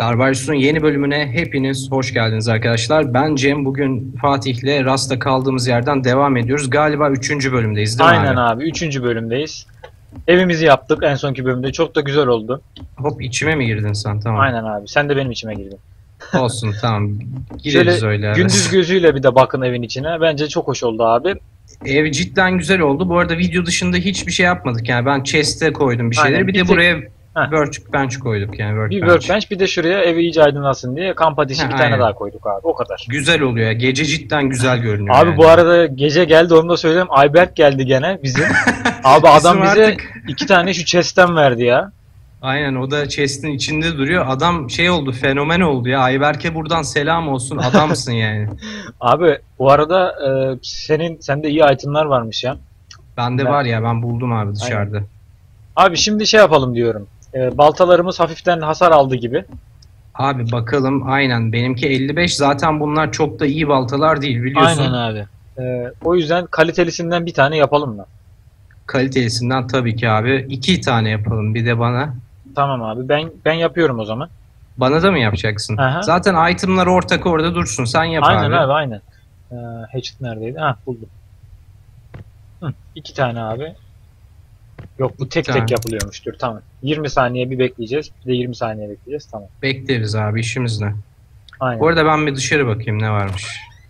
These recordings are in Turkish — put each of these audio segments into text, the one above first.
Garbaris'in yeni bölümüne hepiniz hoş geldiniz arkadaşlar. Ben Cem. Bugün Fatih'le Rasta kaldığımız yerden devam ediyoruz. Galiba 3. bölümdeyiz değil mi Aynen abi? abi. Üçüncü bölümdeyiz. Evimizi yaptık en sonki bölümde. Çok da güzel oldu. Hop içime mi girdin sen? Tamam. Aynen abi. Sen de benim içime girdin. Olsun tamam. Gireriz öyle. evet. gündüz gözüyle bir de bakın evin içine. Bence çok hoş oldu abi. Ev cidden güzel oldu. Bu arada video dışında hiçbir şey yapmadık. Yani ben chest'e koydum bir şeyleri. Aynen, bir, bir de tek- buraya Heh. workbench koyduk yani Bir workbench. workbench bir de şuraya evi iyice aydınlatsın diye kamp ateşi bir tane aynen. daha koyduk abi. O kadar. Güzel oluyor ya. Gece cidden güzel görünüyor. Abi yani. bu arada gece geldi onu da söyleyeyim. Ayberk geldi gene bizim. abi adam bize artık- iki tane şu chest'ten verdi ya. Aynen o da chest'in içinde duruyor. Adam şey oldu fenomen oldu ya. Ayberk'e buradan selam olsun. Adamsın yani. Abi bu arada e, senin sende iyi itemler varmış ya. Bende Ben- var ya ben buldum abi dışarıda. Abi şimdi şey yapalım diyorum. E, baltalarımız hafiften hasar aldı gibi. Abi bakalım aynen benimki 55 zaten bunlar çok da iyi baltalar değil biliyorsun. Aynen abi. E, o yüzden kalitelisinden bir tane yapalım mı? Kalitelisinden tabii ki abi. iki tane yapalım bir de bana. Tamam abi. Ben ben yapıyorum o zaman. Bana da mı yapacaksın? Aha. Zaten itemlar ortak orada dursun. Sen yap aynen abi. abi, aynen. E, hatchet neredeydi? Ha buldum. Hı, iki tane abi. Yok bu tek tane. tek yapılıyormuştur. Tamam. 20 saniye bir bekleyeceğiz. Bir de 20 saniye bekleyeceğiz. Tamam. Bekleriz abi işimiz ne? Aynen. Bu arada ben bir dışarı bakayım ne varmış.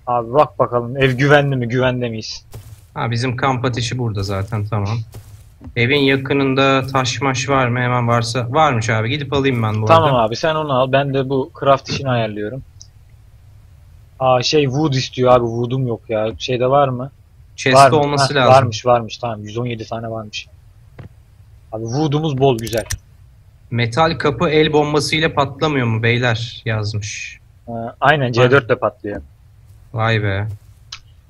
Abi bak bakalım ev güvenli mi? Güvende miyiz? Ha bizim kamp ateşi burada zaten tamam. Evin yakınında taş maş var mı? Hemen varsa. Varmış abi gidip alayım ben bu Tamam arada. abi sen onu al. Ben de bu craft işini ayarlıyorum. Aa şey wood istiyor abi. Wood'um yok ya. Şeyde var mı? Chest'te Var olması Heh, lazım. Varmış varmış tamam 117 tane varmış. Abi wood'umuz bol güzel. Metal kapı el bombasıyla patlamıyor mu beyler yazmış. Ee, aynen C4 de patlıyor. Vay be.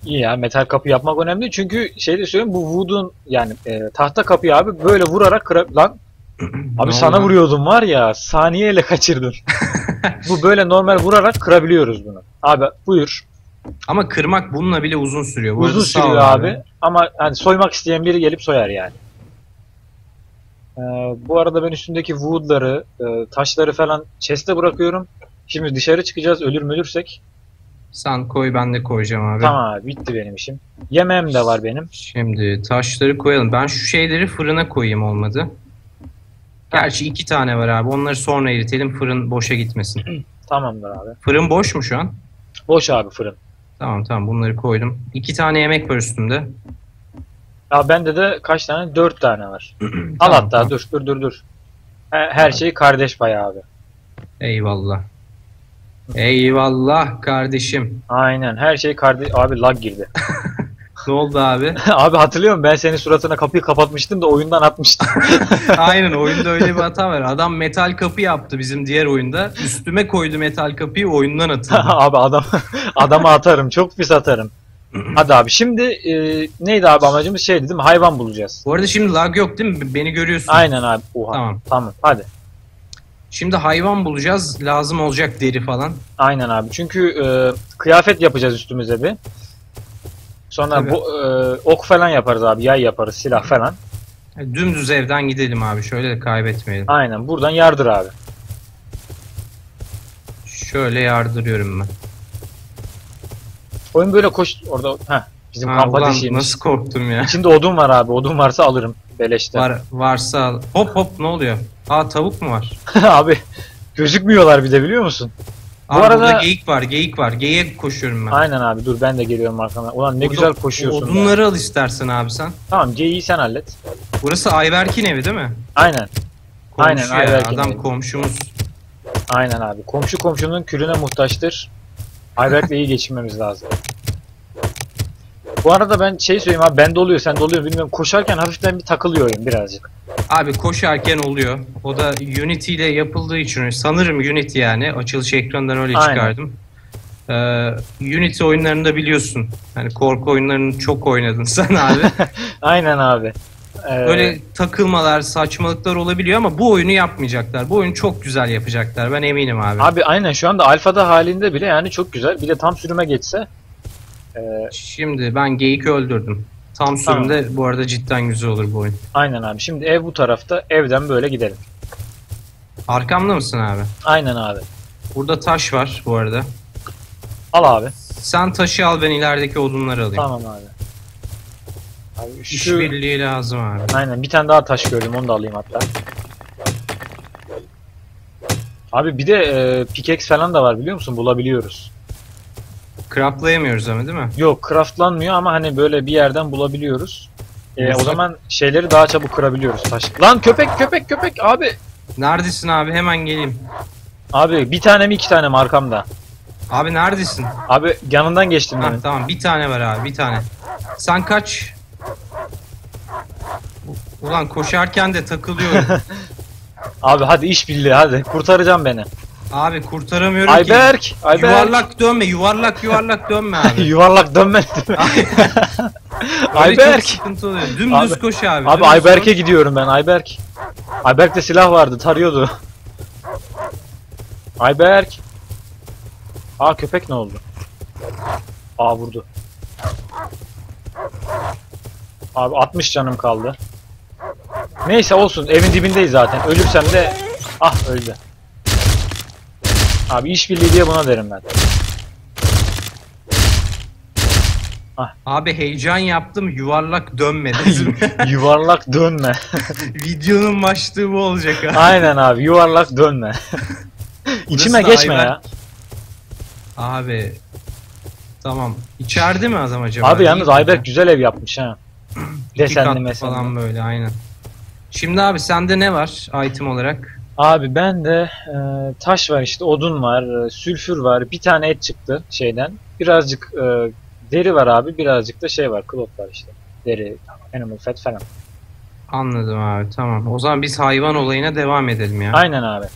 İyi ya metal kapı yapmak önemli çünkü şey de söyleyeyim bu wood'un yani e, tahta kapıyı abi böyle vurarak kıra... Lan abi sana oldu? vuruyordum var ya saniyeyle kaçırdın. bu böyle normal vurarak kırabiliyoruz bunu. Abi buyur. Ama kırmak bununla bile uzun sürüyor. Bu Uzun sürüyor abi. Ama hani soymak isteyen biri gelip soyar yani. Ee, bu arada ben üstündeki woodları, e, taşları falan chest'e bırakıyorum. Şimdi dışarı çıkacağız ölür mü ölürsek. Sen koy ben de koyacağım abi. Tamam abi bitti benim işim. Yemeğim de var benim. Şimdi taşları koyalım. Ben şu şeyleri fırına koyayım olmadı. Gerçi iki tane var abi. Onları sonra eritelim. Fırın boşa gitmesin. Tamamdır abi. Fırın boş mu şu an? Boş abi fırın. Tamam tamam bunları koydum. İki tane yemek var üstümde. Ya bende de kaç tane? Dört tane var. Al Tamam, hatta tamam. dur dur dur dur. Her, her şey kardeş payı abi. Eyvallah. Eyvallah kardeşim. Aynen her şey kardeş... Abi lag girdi. Ne oldu abi? abi hatırlıyorum ben senin suratına kapıyı kapatmıştım da oyundan atmıştım. Aynen oyunda öyle bir hata var. Adam metal kapı yaptı bizim diğer oyunda. Üstüme koydu metal kapıyı oyundan atıldı. abi adam adama atarım. Çok pis atarım. Hadi abi şimdi e, neydi abi amacımız şeydi değil mi? Hayvan bulacağız. Bu arada şimdi lag yok değil mi? Beni görüyorsun. Aynen abi. Oha. Tamam. Tamam. Hadi. Şimdi hayvan bulacağız. Lazım olacak deri falan. Aynen abi. Çünkü e, kıyafet yapacağız üstümüze bir. Sonra Tabii. bu e, ok falan yaparız abi. Yay yaparız, silah falan. Dümdüz evden gidelim abi. Şöyle de kaybetmeyelim. Aynen. Buradan yardır abi. Şöyle yardırıyorum ben. Oyun böyle koş orada. Heh, bizim Ha, kamp ateşiymiş. nasıl korktum ya. İçinde odun var abi. Odun varsa alırım. Beleşte. Var, varsa al. Hop hop ne oluyor? Aa tavuk mu var? abi gözükmüyorlar bir de biliyor musun? Bu Abi arada- burada geyik var, geyik var. Geyiğe koşuyorum ben. Aynen abi dur ben de geliyorum arkandan. Ulan ne Odun- güzel koşuyorsun. Odunları al istersen abi sen. Tamam C'yi sen hallet. Burası Ayberk'in evi değil mi? Aynen. Komşu Aynen, ya, Ayberk'in Adam evi. komşumuz. Aynen abi. Komşu komşunun külüne muhtaçtır. Ayberk'le iyi geçinmemiz lazım. Bu arada ben şey söyleyeyim abi bende oluyor sende oluyor bilmiyorum. Koşarken hafiften bir takılıyor oyun birazcık. Abi koşarken oluyor. O da Unity ile yapıldığı için sanırım Unity yani. Açılış ekranından öyle Aynen. çıkardım. Ee, Unity oyunlarında biliyorsun. Hani korku oyunlarını çok oynadın sen abi. Aynen abi. Ee, Öyle takılmalar, saçmalıklar olabiliyor ama bu oyunu yapmayacaklar. Bu oyunu çok güzel yapacaklar. Ben eminim abi. Abi aynen şu anda alfada halinde bile yani çok güzel. Bir de tam sürüme geçse. Ee, Şimdi ben geyik öldürdüm. Tam sürümde bu arada cidden güzel olur bu oyun. aynen abi. Şimdi ev bu tarafta. Evden böyle gidelim. Arkamda mısın abi? Aynen abi. Burada taş var bu arada. Al abi. Sen taşı al ben ilerideki odunları alayım. Tamam abi. Abi şu... İşbirliği lazım abi. Aynen bir tane daha taş gördüm onu da alayım hatta. Abi bir de e, pickaxe falan da var biliyor musun? Bulabiliyoruz. Craftlayamıyoruz ama değil mi? Yok craftlanmıyor ama hani böyle bir yerden bulabiliyoruz. E, o zaman şeyleri daha çabuk kırabiliyoruz taş. Lan köpek köpek köpek abi. Neredesin abi? Hemen geleyim. Abi bir tane mi iki tane mi arkamda? Abi neredesin? Abi yanından geçtim Hah, benim. tamam bir tane var abi bir tane. Sen kaç? Ulan koşarken de takılıyorum. Abi hadi iş birliği hadi kurtaracağım beni. abi kurtaramıyorum ki. Ayberk! Ayberk! Yuvarlak dönme yuvarlak yuvarlak dönme abi. Yuvarlak dönmedi mi? Öyle Ayberk! çok sıkıntı oluyor. Dümdüz Abi- koş abi. Abi Ayberk'e gidiyorum ben Ayberk. Ayberk'te silah vardı tarıyordu. Ayberk. Aa köpek ne oldu? Aa vurdu. Abi 60 canım kaldı. Neyse olsun evin dibindeyiz zaten. Ölürsem de ah öldü. Abi işbirliği diye buna derim ben. Abi heyecan yaptım yuvarlak dönmedi. Yuvarlak dönme. Videonun başlığı bu olacak abi. Aynen abi yuvarlak dönme. İçime geçme ya. Abi Tamam. İçeride mi adam acaba? Abi yalnız? Ayberk güzel ev yapmış ha. Desenli mesenli. falan böyle aynen. Şimdi abi sende ne var item olarak? Abi ben de e, taş var işte odun var, e, sülfür var, bir tane et çıktı şeyden. Birazcık e, deri var abi, birazcık da şey var, klot var işte. Deri, animal fat falan. Anladım abi tamam. O zaman biz hayvan olayına devam edelim ya. Aynen abi.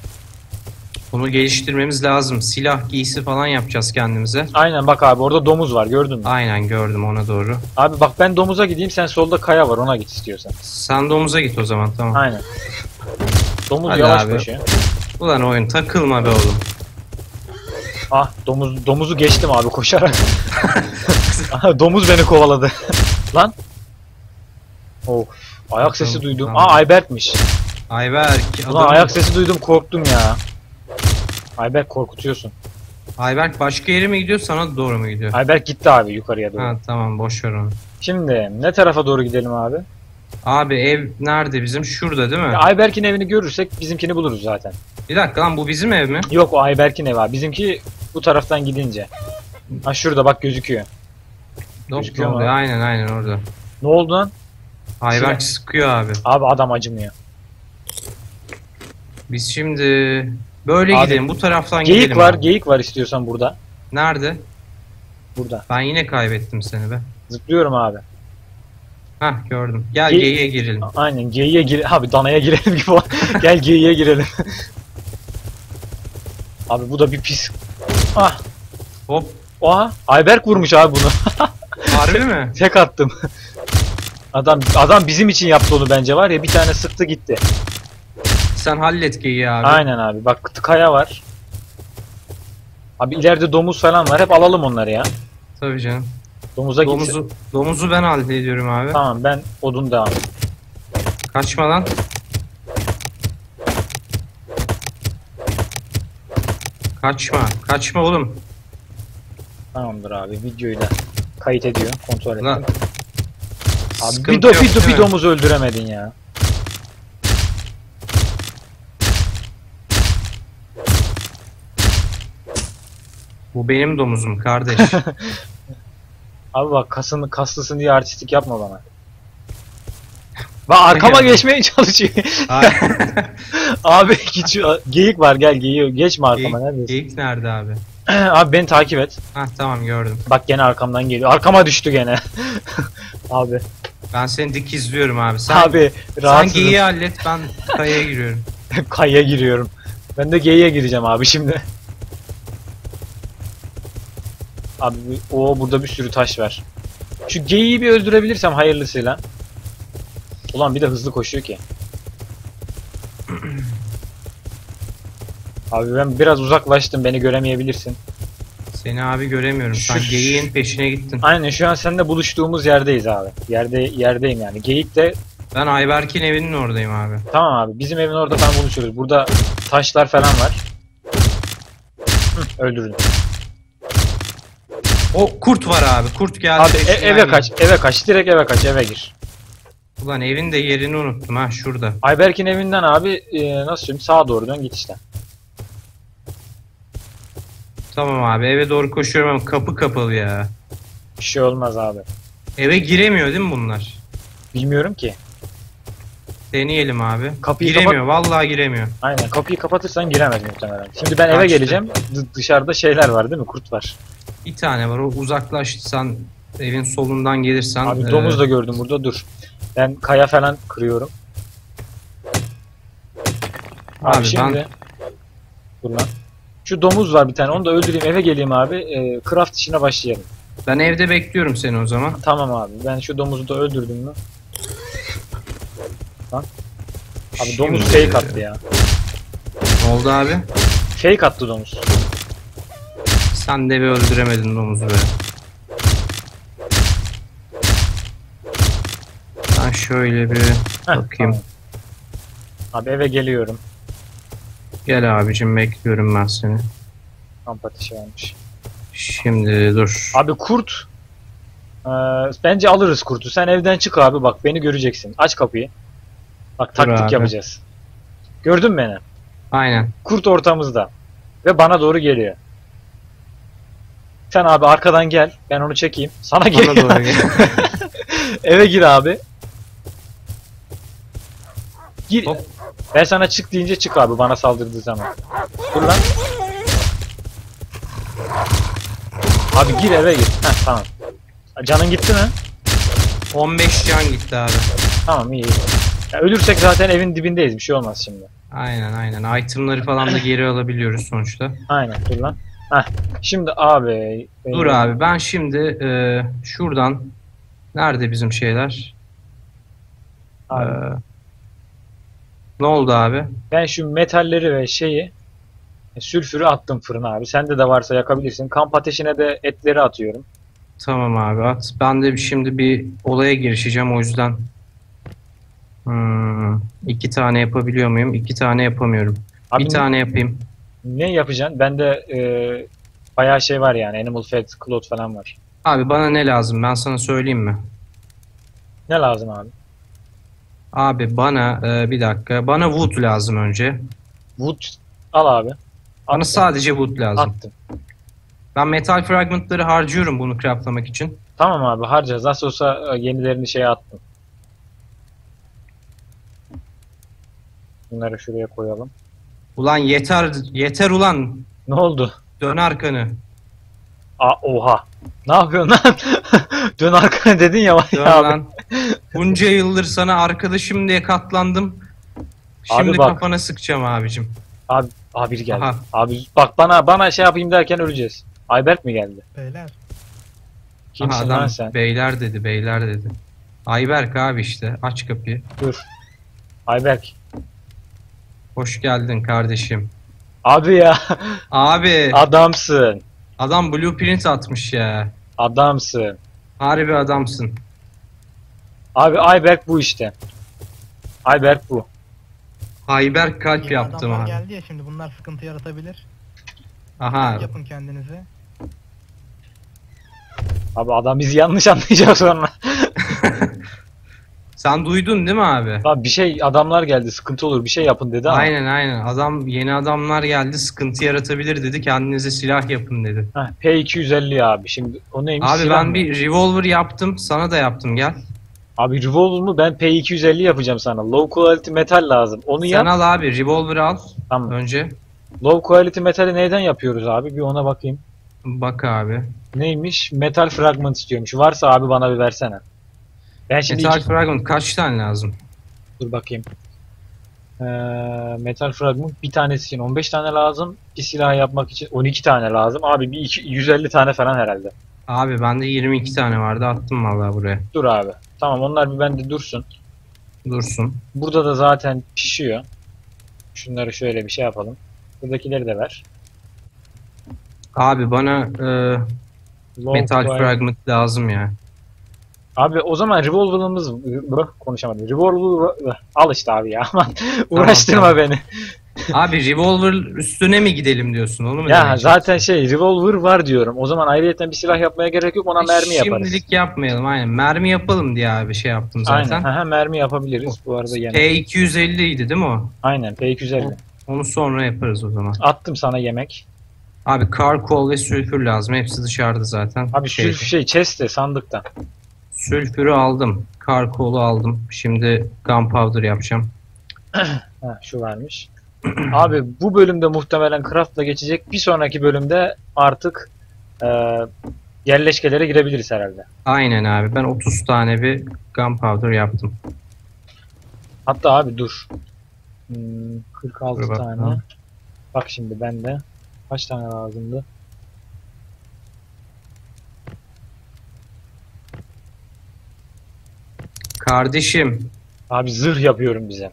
Bunu geliştirmemiz lazım. Silah, giysi falan yapacağız kendimize. Aynen bak abi orada domuz var gördün mü? Aynen gördüm ona doğru. Abi bak ben domuza gideyim sen solda kaya var ona git istiyorsan. Sen domuza git o zaman tamam. Aynen. Domuz Hadi yavaş abi. koşuyor. Ulan oyun takılma be oğlum. Ah domuz domuzu geçtim abi koşarak. Aha, domuz beni kovaladı. Lan. Of. Ayak sesi duydum. tamam. Aa Ayberk'miş. Ayberk. Ulan ayak sesi duydum korktum ya. Ayberk korkutuyorsun. Ayberk başka yere mi gidiyor sana doğru mu gidiyor? Ayberk gitti abi yukarıya doğru. Ha tamam boş ver onu. Şimdi ne tarafa doğru gidelim abi? Abi ev nerede bizim? Şurada değil mi? Ya Ayberk'in evini görürsek bizimkini buluruz zaten. Bir dakika lan bu bizim ev mi? Yok o Ayberk'in evi abi. Bizimki bu taraftan gidince. Ha şurada bak gözüküyor. Yok, Gözüküyor mu? orada. Aynen aynen orada. Ne oldu lan? Ayberk sıkıyor abi. Abi adam acımıyor. Biz şimdi böyle Abi, gidelim. Bu taraftan Geyik gidelim. var, abi. geyik var istiyorsan burada. Nerede? Burada. Ben yine kaybettim seni be. Zıplıyorum abi. Hah gördüm. Gel Ge- geyiğe girelim. Aynen geyiğe gir abi danaya girelim gibi. Gel geyiğe girelim. abi bu da bir pis. Ah. Hop. Oha. Ayberk vurmuş abi bunu. Harbi mi? Tek attım. Adam adam bizim için yaptı onu bence var ya bir tane sıktı gitti. Sen hallet geyiği abi. Aynen abi bak kaya var. Abi ileride domuz falan var hep alalım onları ya. Tabii canım. Domuza gitsin. Domuzu, domuzu ben hallediyorum abi. Tamam ben odun devam. Kaçma lan. Kaçma. Kaçma oğlum. Tamamdır abi videoyu da kayıt ediyor kontrol Lan. ettim. Abi Sıkıntı bir, do, bir, do, bir domuz öldüremedin ya. Bu benim domuzum kardeş. Abi bak kasını kaslısın diye artistik yapma bana. Bak arkama Yani. geçmeye çalışıyor. Ay, abi geçiyor. Geyik var gel geyiği geçme arkama Geyik, neredesin? geyik nerede abi? abi beni takip et. Hah tamam gördüm. Bak gene arkamdan geliyor. Arkama düştü gene. abi. Ben seni dik izliyorum abi. Sen, abi sen rahatsızım. geyiği hallet ben kayaya giriyorum. Kayaya giriyorum. Ben de geyiğe gireceğim abi şimdi. Abi o burada bir sürü taş var. Şu geyiği bir öldürebilirsem hayırlısıyla. Ulan bir de hızlı koşuyor ki. Abi ben biraz uzaklaştım beni göremeyebilirsin. Seni abi göremiyorum. Sen Şu- geyiğin peşine gittin. Aynen şu an seninle buluştuğumuz yerdeyiz abi. Yerde yerdeyim yani. Geyik de Ben Ayberk'in evinin oradayım abi. tamam abi bizim evin orada tam buluşuyoruz. Burada taşlar falan var. Hı, öldürdüm. O kurt var abi. Kurt geldi. Abi e- peşinden eve kaç, eve kaç, direkt eve kaç, eve gir. Ulan evin de yerini unuttum ha şurada. Ayberk'in evinden abi e, nasıl söyleyeyim sağa doğru dön git işte. Tamam abi eve doğru koşuyorum ama kapı kapalı ya. Bir şey olmaz abi. Eve giremiyor değil mi bunlar? Bilmiyorum ki. Deneyelim abi. Kapıyı giremiyor. Vallahi giremiyor. Aynen kapıyı kapatırsan giremez muhtemelen. Şimdi ben eve Kaçtı. geleceğim. D- dışarıda şeyler var değil mi? Kurt var. Bir tane var. O uzaklaşsan evin solundan gelirsen. Abi e, domuz da gördüm burada dur. Ben kaya falan kırıyorum. Abi, Abi şimdi ben dur lan. Şu domuz var bir tane. Onu da öldüreyim eve geleyim abi. E, craft işine başlayalım. ben evde bekliyorum seni o zaman. Tamam abi. Ben şu domuzu da öldürdüm mü? Lan. Abi domuz Şimdi- fake attı ya. Ne oldu abi? Fake attı domuz. Sen de bir öldüremedin domuzu be. Ben şöyle bir Heh, Bakayım. tamam. Abi eve geliyorum. gel abicim bekliyorum ben seni. Kamp ateşi varmış. Şimdi dur. Abi kurt. Ee, bence alırız kurtu. Sen evden çık abi bak beni göreceksin. Aç kapıyı. Bak Dur taktik abi. yapacağız. Gördün mü beni? Aynen. Kurt ortamızda. Ve bana doğru geliyor. Sen abi arkadan gel. Ben onu çekeyim. Sana Bana gel. doğru gel. Eve gir abi. Gir. Hop. Ben sana çık deyince çık abi bana saldırdığı zaman. Dur lan. Abi gir eve gir. Heh tamam. Canın gitti mi? 15 can gitti abi. Tamam iyi. Ya ölürsek zaten evin dibindeyiz. Bir şey olmaz şimdi. Aynen aynen. Itemları falan da geri alabiliyoruz sonuçta. Aynen dur lan. Heh. Şimdi abi. e, Dur abi ben şimdi e, şuradan nerede bizim şeyler? abi, Ee, ne oldu abi? Ben şu metalleri ve şeyi e, sülfürü attım fırına abi. Sende de varsa yakabilirsin. Kamp ateşine de etleri atıyorum. Tamam abi at. Ben de şimdi bir olaya girişeceğim o yüzden. Hmm, iki tane yapabiliyor muyum? İki tane yapamıyorum. Abi bir tane yapayım. Ne yapacaksın? Bende e, bayağı şey var yani. Animal fat, cloth falan var. Abi bana ne lazım? Ben sana söyleyeyim mi? Ne lazım abi? Abi bana e, bir dakika. Bana wood lazım önce. Wood al abi. Bana Attım. sadece wood lazım. Attım. Ben metal fragmentları harcıyorum bunu craftlamak için. Tamam abi harcayacağız. Nasıl olsa e, yenilerini şeye attım. Bunları şuraya koyalım. Ulan yeter yeter ulan. Ne oldu? Dön arkanı. Aa oha. Ne yapıyorsun lan? Dön arkana dedin ya. vay Dön abi. lan. Bunca yıldır sana arkadaşım diye katlandım. Şimdi Abi bak. kafana sıkacağım abicim. Abi biri geldi. Aha. Abi bak bana bana şey yapayım derken öleceğiz. Ayberk mi geldi? Beyler. Kimsin Aha, adam lan sen? beyler dedi beyler dedi. Ayberk abi işte aç kapıyı. Dur. Ayberk. Hoş geldin kardeşim. Abi ya Abi adamsın. adam blueprint atmış ya. Adamsın. Harbi adamsın. Abi Ayberk bu işte. Ayberk bu. Ayberk kalp Yeni yaptım adamlar abi. geldi ya şimdi bunlar sıkıntı yaratabilir. Aha Yapın kendinizi. Abi adam bizi yanlış anlayacak sonra. sen duydun değil mi abi? Abi bir şey adamlar geldi sıkıntı olur bir şey yapın dedi ama. Aynen aynen. Adam yeni adamlar geldi sıkıntı yaratabilir dedi. Kendinize silah yapın dedi. Heh, P250 abi şimdi o neymiş? Abi silah ben mı? bir revolver yaptım. Sana da yaptım gel. Abi revolver mu ben P250 yapacağım sana. Low quality metal lazım. Onu Sen yap. al abi revolver al Tamam. önce. Low quality metali neyden yapıyoruz abi? Bir ona bakayım. Bak abi. Neymiş? Metal fragment istiyormuş. Varsa abi bana bir versene. Ben şimdi Metal iki- fragment kaç tane lazım? dur bakayım. Ee, metal fragment bir tanesi için 15 tane lazım. Bir silah yapmak için 12 tane lazım. Abi bir iki- 150 tane falan herhalde. Abi bende 22 tane vardı attım vallahi buraya. Dur abi. Tamam onlar bir bende dursun. Dursun. Burada da zaten pişiyor. Şunları şöyle bir şey yapalım. Buradakileri de ver. Abi bana e, metal fragment lazım ya. Abi o zaman revolver'ımız konuşamadım. Revolver al işte abi ya. Aman uğraştırma tamam. beni. Abi revolver üstüne mi gidelim diyorsun onu mu Ya zaten şey revolver var diyorum. O zaman ayrıyeten bir silah yapmaya gerek yok. Ona mermi yaparız. Şimdilik yapmayalım aynen. Mermi yapalım diye abi şey yaptım zaten. Aynen. Aha, mermi yapabiliriz. Bu arada yemek. P250 idi değil mi o? Aynen P250. Onu sonra yaparız o zaman. Attım sana yemek. Abi karkol ve sülfür lazım. Hepsi dışarıda zaten. Abi Şey, şey chest'te sandıkta. Sülfürü aldım. Karkolu aldım. Şimdi gunpowder yapacağım. Ha, şu varmış. Abi bu bölümde muhtemelen craft'la geçecek. Bir sonraki bölümde artık e, yerleşkelere girebiliriz herhalde. Aynen abi. Ben 30 tane bir gunpowder yaptım. Hatta abi dur. Hmm, 46 Dur tane. Bak şimdi bende kaç tane lazımdı? Kardeşim Abi zırh yapıyorum bize.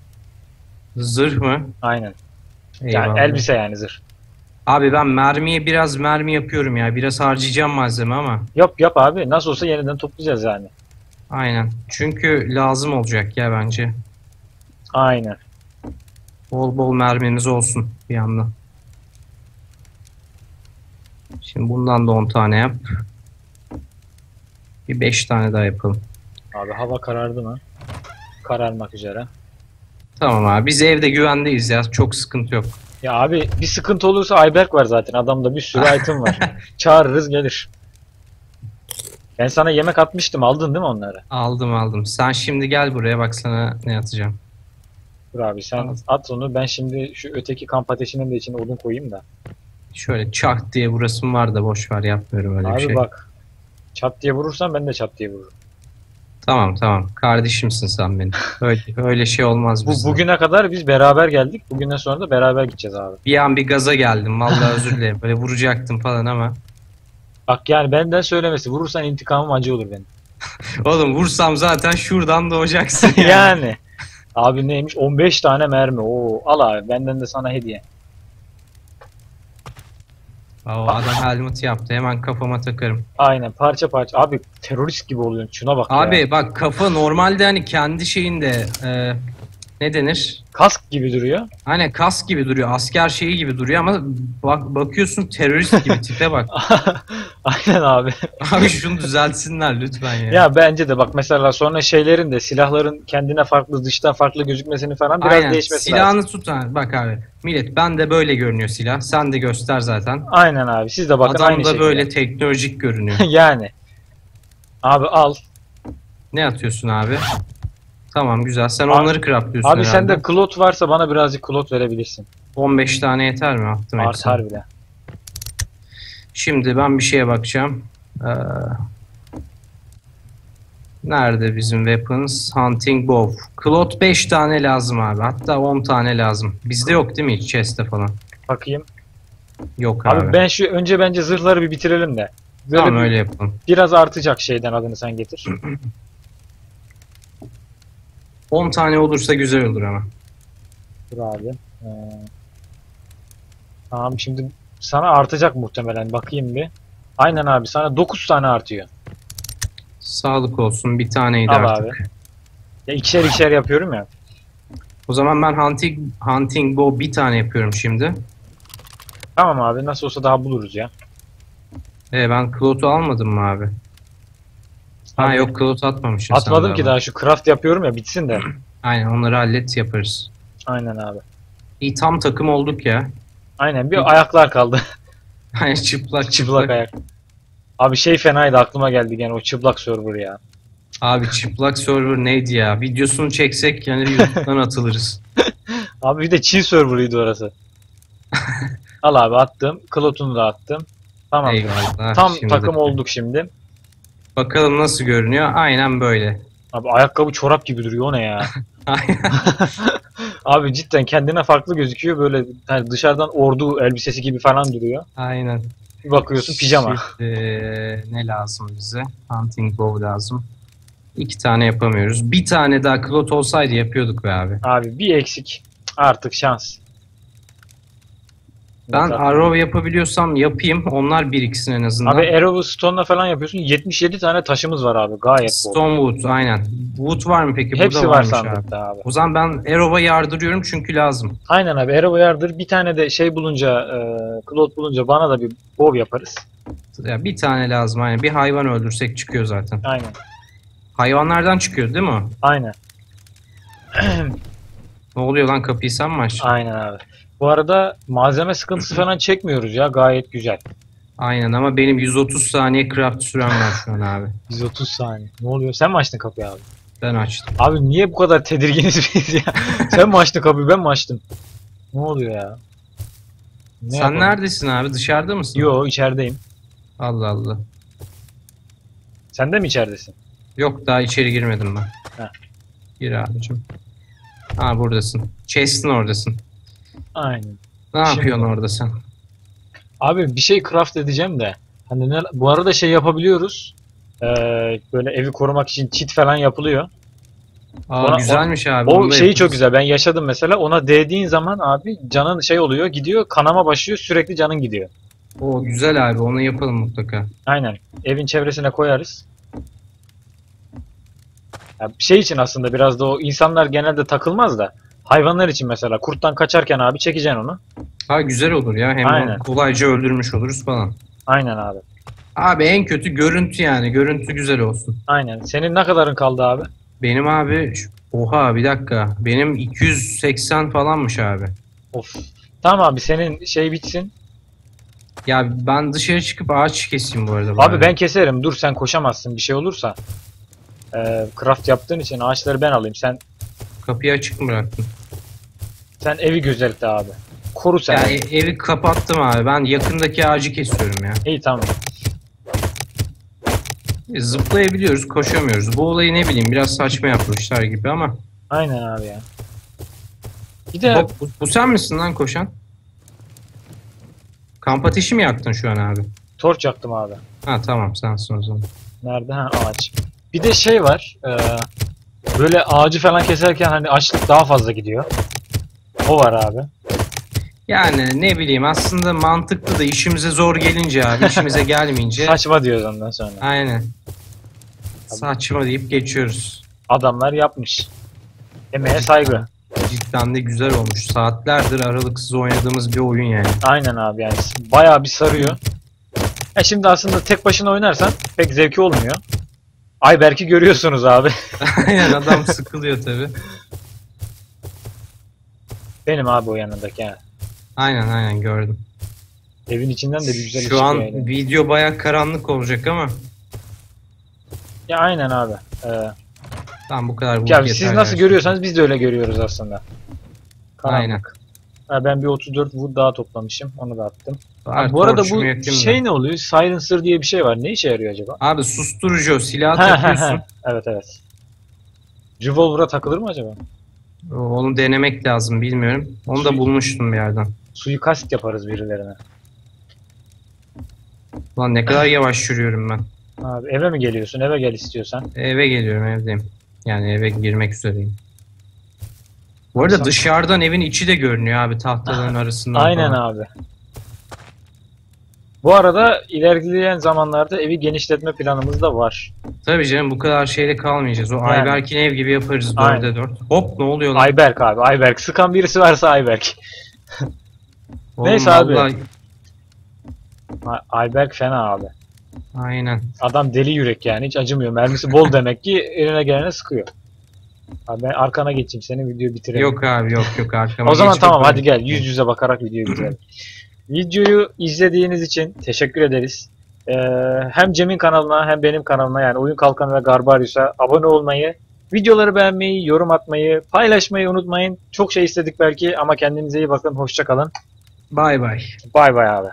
zırh mı? Aynen. Yani elbise yani zırh. Abi ben mermiye biraz mermi yapıyorum ya. Biraz harcayacağım malzeme ama. Yap yap abi. Nasıl olsa yeniden toplayacağız yani. Aynen. Çünkü lazım olacak ya bence. Aynen. Bol bol mermimiz olsun bir yandan. Şimdi bundan da 10 tane yap. Bir 5 tane daha yapalım. Abi hava karardı mı? Kararmak üzere. Tamam abi biz evde güvendeyiz ya. Çok sıkıntı yok. Ya abi bir sıkıntı olursa Ayberk var zaten. Adamda bir sürü item var. Çağırırız gelir. Ben sana yemek atmıştım. Aldın değil mi onları? Aldım aldım. Sen şimdi gel buraya bak sana ne atacağım. Dur abi sen Aldım. at onu. Ben şimdi şu öteki kamp ateşinin de içine odun koyayım da. Şöyle çak diye vurasım var da boş ver yapmıyorum öyle abi bir şey. bak. Çat diye vurursan ben de çat diye vururum. Tamam tamam. Kardeşimsin sen benim. Öyle, öyle şey olmaz Bu, bizde. bugüne kadar biz beraber geldik. Bugünden sonra da beraber gideceğiz abi. Bir an bir gaza geldim. Vallahi özür dilerim. Böyle vuracaktım falan ama. Bak yani benden söylemesi. Vurursan intikamım acı olur benim. Oğlum vursam zaten şuradan doğacaksın yani. yani. Abi neymiş? 15 tane mermi. Oo, al abi. Benden de sana hediye. O adam helmet yaptı. Hemen kafama takarım. Aynen parça parça. Abi terörist gibi oluyorsun. Şuna bak Abi ya. bak kafa normalde hani kendi şeyinde e, ne denir? Kask gibi duruyor. Hani kas gibi duruyor. Asker şeyi gibi duruyor ama bak bakıyorsun terörist gibi tipe bak. Aynen abi. Abi şunu düzeltsinler lütfen ya. Ya bence de bak mesela sonra şeylerin de silahların kendine farklı dıştan farklı gözükmesini falan biraz Aynen. değişmesi Silahını lazım. tut ha. Bak abi. Millet ben de böyle görünüyor silah. Sen de göster zaten. Aynen abi. Siz de bakın Adam aynı da şekilde. böyle teknolojik görünüyor. yani. Abi al. ne atıyorsun abi? Tamam güzel. Sen Abi- onları craftliyorsun Abi herhalde. sende klot varsa bana birazcık klot verebilirsin. 15 15 tane yeter mi? Attım hepsini. Artar bile. Şimdi ben bir şeye bakacağım. Ee, nerede bizim weapons? Hunting bow. Cloth 5 tane lazım abi. Hatta 10 tane lazım. Bizde yok değil mi hiç chest'te falan? Bakayım. Yok abi. Abi, ben şu önce bence zırhları bir bitirelim de. Böyle tamam bir- öyle yapalım. biraz artacak şeyden adını sen getir. 10 tane olursa güzel olur ama. Dur abi. Ee, tamam şimdi sana artacak muhtemelen. Bakayım bir. Aynen abi sana 9 tane artıyor. Sağlık olsun. Bir taneydi Al artık. Ya ikişer ikişer yapıyorum ya. O zaman ben hunting, hunting bow bir tane yapıyorum şimdi. Tamam abi nasıl olsa daha buluruz ya. E ben cloth'u almadım mı abi? Ha yok atmamışsın sen Atmadım ki daha. şu craft yapıyorum ya bitsin de. Aynen onları hallet yaparız. Aynen abi. İyi tam takım olduk ya. Aynen bir ayaklar kaldı. Aynen çıplak çıplak. çıplak ayak. Abi şey fenaydı aklıma geldi gene o çıplak server ya. Abi çıplak server neydi ya? Videosunu çeksek yani YouTube'dan atılırız. Abi bir de Çin serverıydı orası. Al abi attım. Klotunu da attım. Tamam. Eyvallah. Tam Şimdi takım olduk şimdi. Bakalım nasıl görünüyor. Aynen böyle. Abi ayakkabı çorap gibi duruyor o ne ya? Abi cidden kendine farklı gözüküyor böyle hani dışarıdan ordu elbisesi gibi falan duruyor. Aynen. Bir bakıyorsun pijama. Şimdi, ne lazım bize? Hunting bow lazım. İki tane yapamıyoruz. Bir tane daha cloth olsaydı yapıyorduk be abi. Abi bir eksik artık şans. Ben Zaten- arrow yapabiliyorsam yapayım. Onlar biriksin en azından. Abi Arrow'u Stone'la falan yapıyorsun. 77 tane taşımız var abi. Gayet bol. Stonewood aynen. Wood var mı peki? Hepsi Burada var varmış abi. sandıkta abi. O zaman ben arrow'a yardırıyorum çünkü lazım. Aynen abi. Arrow yardır. Bir tane de şey bulunca, e, Claude bulunca bana da bir bow yaparız. Ya bir tane lazım aynen. Bir hayvan öldürsek çıkıyor zaten. Aynen. Hayvanlardan çıkıyor değil mi? Aynen. Ne oluyor lan kapıyı sen mi açtın? Aynen abi. Bu arada malzeme sıkıntısı falan çekmiyoruz ya. Gayet güzel. Aynen ama benim 130 saniye craft sürem var şu an abi. 130 saniye. Ne oluyor? Sen mi açtın kapıyı abi? Ben açtım. Abi niye bu kadar tedirginiz biz ya? Sen mi açtın kapıyı ben mi açtım? Ne oluyor ya? Ne Sen yapalım? neredesin abi? Dışarıda mısın? Yo içerideyim. Allah Allah. Sen de mi içeridesin? Yok daha içeri girmedim ben. Heh. Gir abicim. Ha buradasın. Chest'in oradasın. Aynen. Ne Şimdi- yapıyorsun orada sen? Abi bir şey craft edeceğim de. Hani ne, bu arada şey yapabiliyoruz. Ee, böyle evi korumak için çit falan yapılıyor. Aa Ona- güzelmiş abi. O da şeyi yaparız. çok güzel. Ben yaşadım mesela. Ona değdiğin zaman abi canın şey oluyor, gidiyor, kanama başlıyor, sürekli canın gidiyor. O güzel abi onu yapalım mutlaka. Aynen. Evin çevresine koyarız. Ya şey için aslında biraz da o insanlar genelde takılmaz da hayvanlar için mesela kurttan kaçarken abi çekeceksin onu. Ha güzel olur ya. Hem Aynen. kolayca öldürmüş oluruz falan. Aynen abi. Abi en kötü görüntü yani. Görüntü güzel olsun. Aynen. Senin ne kadarın kaldı abi? Benim abi oha bir dakika. Benim 280 falanmış abi. Of. Tamam abi senin şey bitsin. Ya ben dışarı çıkıp ağaç keseyim bu arada. Abi bari. ben keserim. Dur sen koşamazsın bir şey olursa. Ee, craft yaptığın için ağaçları ben alayım. Sen kapıyı açık mı bıraktım? sen evi gözetle abi. Koru sen. Ya e- evi kapattım abi. Ben yakındaki ağacı kesiyorum ya. İyi tamam. E, Zıplayabiliyoruz, koşamıyoruz. Bu olayı ne bileyim biraz saçma yapmışlar gibi ama. Aynen abi ya. Bir de Bak, bu, bu sen misin lan koşan? Kamp ateşi mi yaktın şu an abi? torç yaktım abi. Ha tamam sensin o zaman. Nerede? Ha ağaç. Bir de şey var. e, böyle ağacı falan keserken hani açlık daha fazla gidiyor. O var abi. Yani ne bileyim aslında mantıklı da işimize zor gelince abi işimize gelmeyince. Saçma diyoruz ondan sonra. Aynen. Saçma deyip geçiyoruz. Adamlar yapmış. Emeğe saygı. Cidden de güzel olmuş. Saatlerdir aralıksız oynadığımız bir oyun yani. Aynen abi yani bayağı bir sarıyor. Ya şimdi aslında tek başına oynarsan pek zevki olmuyor. Ayberk'i görüyorsunuz abi. Aynen adam sıkılıyor tabi. Benim abi o yanındaki yani. Aynen aynen gördüm. Evin içinden de bir güzel Şu an yayılıyor. video baya karanlık olacak ama Ya aynen abi. Ee, tamam bu kadar ya siz nasıl yani. görüyorsanız biz de öyle görüyoruz aslında. Karanlık. Aynen. Ha, ben bir 34 wood daha toplamışım. Onu da attım. Var, bu arada bu şey ne oluyor? Silencer diye bir şey var. Ne işe yarıyor acaba? Abi susturucu silah takıyorsun. evet evet. Revolver'a takılır mı acaba? Onu denemek lazım bilmiyorum. Onu da bulmuştum bir yerden. Suikast yaparız birilerine. Ulan ne kadar yavaş yürüyorum ben. Abi eve mi geliyorsun? Eve gel istiyorsan. Eve geliyorum evdeyim. Yani eve girmek üzereyim. Bu arada Sen- dışarıdan evin içi de görünüyor abi tahtaların arasından Aynen falan. abi. Bu arada ilerleyen zamanlarda evi genişletme planımız da var. Tabii canım bu kadar şeyle kalmayacağız. O Yani. Ayberk'in ev gibi yaparız Aynen. 4'e 4. Hop ne oluyor lan? Ayberk abi, Ayberk. Sıkan birisi varsa Ayberk. Oğlum neyse abi. vallahi- Ay- Ayberk fena abi. Aynen. Adam deli yürek yani hiç acımıyor. Mermisi bol demek ki eline gelene sıkıyor. Abi ben arkana geçeyim senin videoyu bitirelim. Yok abi yok yok arkama O zaman tamam hadi gel yüz yüze bakarak videoyu bitirelim. Videoyu izlediğiniz için teşekkür ederiz. Ee, hem Cem'in kanalına hem benim kanalıma yani Oyun Kalkanı ve Garbarius'a abone olmayı, videoları beğenmeyi, yorum atmayı, paylaşmayı unutmayın. Çok şey istedik belki ama kendinize iyi bakın. Hoşça kalın. Bay bay. Bay bay abi.